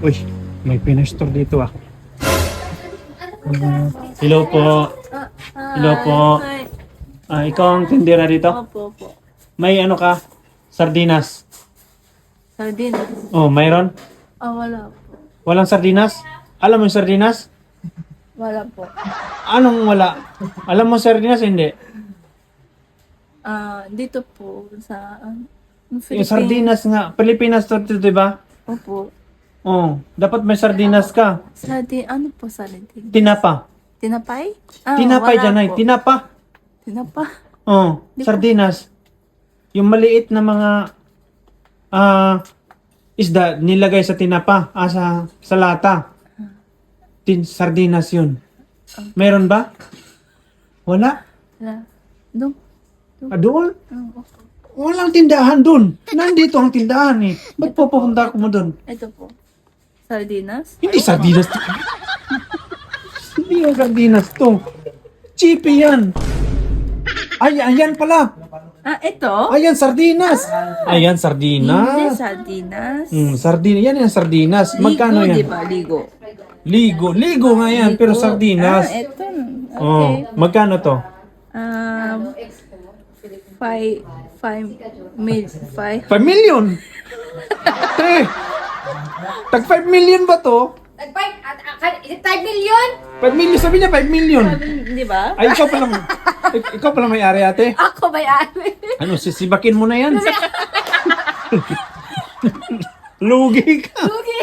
Uy, may pinestor dito ah. Hello po. Hello po. Ah, ikaw ang tindera dito? Opo, opo. May ano ka? Sardinas. Sardinas. Oh, mayroon? Ah, wala po. Walang sardinas? Alam mo yung sardinas? Wala po. Anong wala? Alam mo sardinas? Hindi. Ah, dito po sa um, Yung Philippines. sardinas nga. Pilipinas to, di ba? Opo. Oh, dapat may sardinas ka. Sardin, ano po sardin? Tinapa. Tinapay? Ah, Tinapay wala dyan ay. po. Tinapa. Tinapa? Oh, Di ko- sardinas. Yung maliit na mga ah isda nilagay sa tinapa, ah, sa, sa lata. Tin sardinas yun. Meron ba? Wala? Wala. Doon. Ah, doon? Ah, opo. Walang tindahan doon. Nandito ang tindahan eh. Ba't pupunta ko mo doon? Ito po. Sardinas? Hindi sardinas to. Hindi yung sardinas to. Chippy yan. Ay, ayan pala. Ah, ito? Ayan, sardinas. Ayan, Hindi sardinas. sardinas. Mm, sardinas. Yan yung sardinas. Magkano Ligo, yan? di ba? Ligo. Ligo. Ligo nga yan, pero Ligo. sardinas. Ah, ito. Okay. Oh, magkano to? Um, five, five, mil, five. 5 million. Tre. Tag 5 million ba to? Nag-five, at, at, 5 million? 5 million, sabi niya 5 million. Di ba? Ay, ikaw pala, ik- ikaw pala may-ari ate. Ako ba yan? Ano, sisibakin mo na yan. Lugi ka. Lugi